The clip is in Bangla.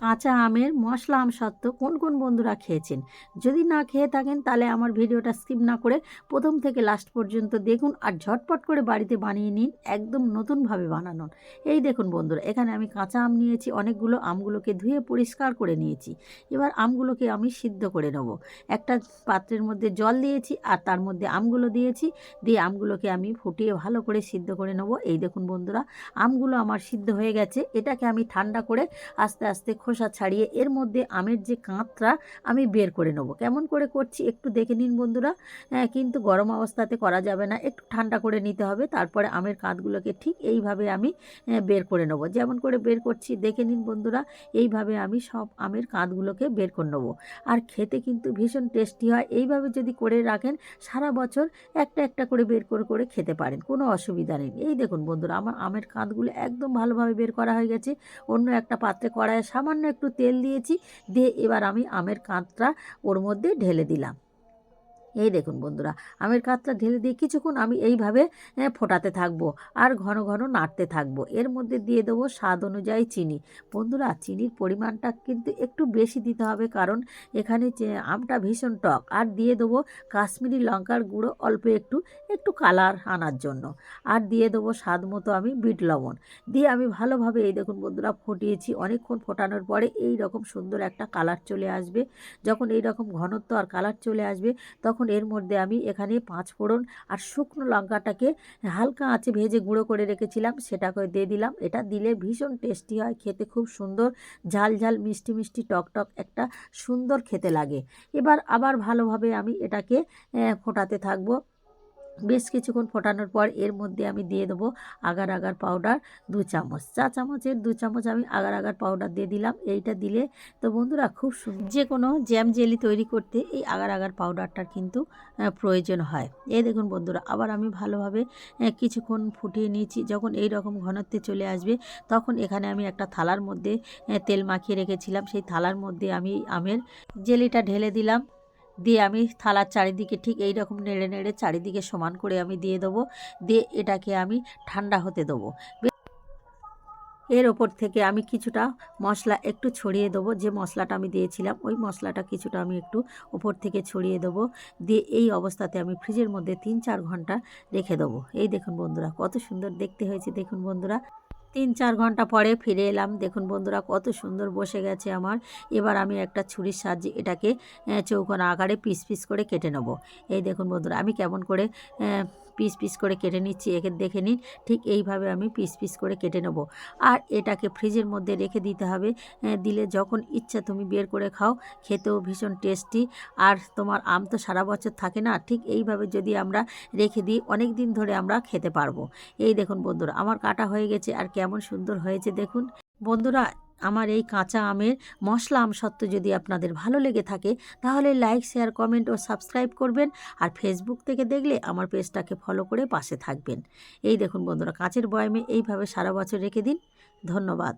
কাঁচা আমের মশলা আম সত্ত্ব কোন কোন বন্ধুরা খেয়েছেন? যদি না খেয়ে থাকেন, তাহলে আমার ভিডিওটা স্কিপ না করে প্রথম থেকে লাস্ট পর্যন্ত দেখুন আর ঝটপট করে বাড়িতে বানিয়ে নিন, একদম নতুনভাবে বানানো এই দেখুন বন্ধুরা, এখানে আমি কাঁচা আম নিয়েছি, অনেকগুলো আমগুলোকে ধুয়ে পরিষ্কার করে নিয়েছি। এবার আমগুলোকে আমি সিদ্ধ করে নেব। একটা পাত্রের মধ্যে জল দিয়েছি আর তার মধ্যে আমগুলো দিয়েছি, দিয়ে আমগুলোকে আমি ফুটিয়ে ভালো করে সিদ্ধ করে নেব। এই দেখুন বন্ধুরা, আমগুলো আমার সিদ্ধ হয়ে গেছে। এটাকে আমি ঠান্ডা করে আস্তে আস্তে খোসা ছাড়িয়ে এর মধ্যে আমের যে কাঁতটা আমি বের করে নেব। কেমন করে করছি একটু দেখে নিন বন্ধুরা। হ্যাঁ কিন্তু গরম অবস্থাতে করা যাবে না। একটু ঠান্ডা করে নিতে হবে। তারপরে আমের কাঁতগুলোকে ঠিক এইভাবে আমি বের করে নেব। যেমন করে বের করছি, দেখে নিন বন্ধুরা, এইভাবে আমি সব আমের কাঁতগুলোকে বের করে নেব। আর খেতে কিন্তু ভীষণ টেস্টি হয়। এইভাবে যদি করে রাখেন, সারা বছর একটা একটা করে বের করে করে খেতে পারেন। কোনো অসুবিধা নেই। এই দেখুন বন্ধুরা, আমার আমের কাঁধগুলো একদম ভালোভাবে বের করা হয়ে গেছে। অন্য একটা পাত্রে কড়াইয়ে সামান্য একটু তেল দিয়েছি দিয়ে এবার আমি আমের কাঁধটা ওর মধ্যে ঢেলে দিলাম। এই দেখুন বন্ধুরা, আমের কাতলা ঢেলে দিয়ে কিছুক্ষণ আমি এইভাবে ফোটাতে থাকব আর ঘন ঘন নাড়তে থাকব। এর মধ্যে দিয়ে দেবো স্বাদ অনুযায়ী চিনি। বন্ধুরা, চিনির পরিমাণটা কিন্তু একটু বেশি দিতে হবে কারণ এখানে আমটা ভীষণ টক। আর দিয়ে দেবো কাশ্মীরি লঙ্কার গুঁড়ো অল্প একটু একটু কালার আনার জন্য। আর দিয়ে দেবো স্বাদ মতো আমি বিট লবণ। দিয়ে আমি ভালোভাবে এই দেখুন বন্ধুরা, ফুটিয়েছি। অনেকক্ষণ ফোটানোর পরে এই রকম সুন্দর একটা কালার চলে আসবে। যখন এই রকম ঘনত্ব আর কালার চলে আসবে, তখন এর মধ্যে আমি এখানে পাঁচ ফোড়ন আর শুকনো লঙ্কাটাকে হালকা আঁচে ভেজে গুঁড়ো করে রেখেছিলাম, সেটাকে দিয়ে দিলাম। এটা দিলে ভীষণ টেস্টি হয়, খেতে খুব সুন্দর, ঝাল ঝাল, মিষ্টি মিষ্টি টকটক টক একটা সুন্দর খেতে লাগে। এবার আবার ভালোভাবে আমি এটাকে ফোটাতে থাকব। বেশ কিছুক্ষণ ফোটানোর পর এর মধ্যে আমি দিয়ে দেবো আগার আগার পাউডার দু চামচ। চা চামচের দু চামচ আমি আগার আগার পাউডার দিয়ে দিলাম। এইটা দিলে তো বন্ধুরা খুব সুন্দর যে কোনো জ্যাম জেলি তৈরি করতে এই আগার আগার পাউডারটার কিন্তু প্রয়োজন হয়। এই দেখুন বন্ধুরা, আবার আমি ভালোভাবে কিছুক্ষণ ফুটিয়ে নিয়েছি। যখন এই রকম ঘনত্বে চলে আসবে, তখন এখানে আমি একটা থালার মধ্যে তেল মাখিয়ে রেখেছিলাম। সেই থালার মধ্যে আমি আমের জেলিটা ঢেলে দিলাম। দিয়ে আমি থালার চারিদিকে ঠিক এই রকম নেড়ে নেড়ে চারিদিকে সমান করে আমি দিয়ে দেবো। দিয়ে এটাকে আমি ঠান্ডা হতে দেবো। এর ওপর থেকে আমি কিছুটা মশলা একটু ছড়িয়ে দেবো। যে মশলাটা আমি দিয়েছিলাম, ওই মশলাটা কিছুটা আমি একটু ওপর থেকে ছড়িয়ে দেবো। দিয়ে এই অবস্থাতে আমি ফ্রিজের মধ্যে তিন চার ঘণ্টা রেখে দেবো। এই দেখুন বন্ধুরা, কত সুন্দর দেখতে হয়েছে। দেখুন বন্ধুরা তিন চার ঘণ্টা পরে ফিরে এলাম। দেখুন বন্ধুরা, কত সুন্দর বসে গেছে আমার। এবার আমি একটা ছুরির সাহায্যে এটাকে চৌকোনা আকারে পিস পিস করে কেটে নেব। এই দেখুন বন্ধুরা, আমি কেমন করে পিস পিস করে কেটে নিচ্ছি, একে দেখে নিন। ঠিক এইভাবে আমি পিস পিস করে কেটে নেব। আর এটাকে ফ্রিজের মধ্যে রেখে দিতে হবে। দিলে যখন ইচ্ছা তুমি বের করে খাও, খেতেও ভীষণ টেস্টি। আর তোমার আম তো সারা বছর থাকে না, ঠিক এইভাবে যদি আমরা রেখে দিই, অনেক দিন ধরে আমরা খেতে পারব। এই দেখুন বন্ধুরা, আমার কাটা হয়ে গেছে, আর কেমন সুন্দর হয়েছে দেখুন। বন্ধুরা, আমার এই কাঁচা আমের মশলা আম সত্ত্ব যদি আপনাদের ভালো লেগে থাকে, তাহলে লাইক শেয়ার কমেন্ট ও সাবস্ক্রাইব করবেন আর ফেসবুক থেকে দেখলে আমার পেজটাকে ফলো করে পাশে থাকবেন। এই দেখুন বন্ধুরা, কাঁচের বয়ামে এইভাবে সারা বছর রেখে দিন। ধন্যবাদ।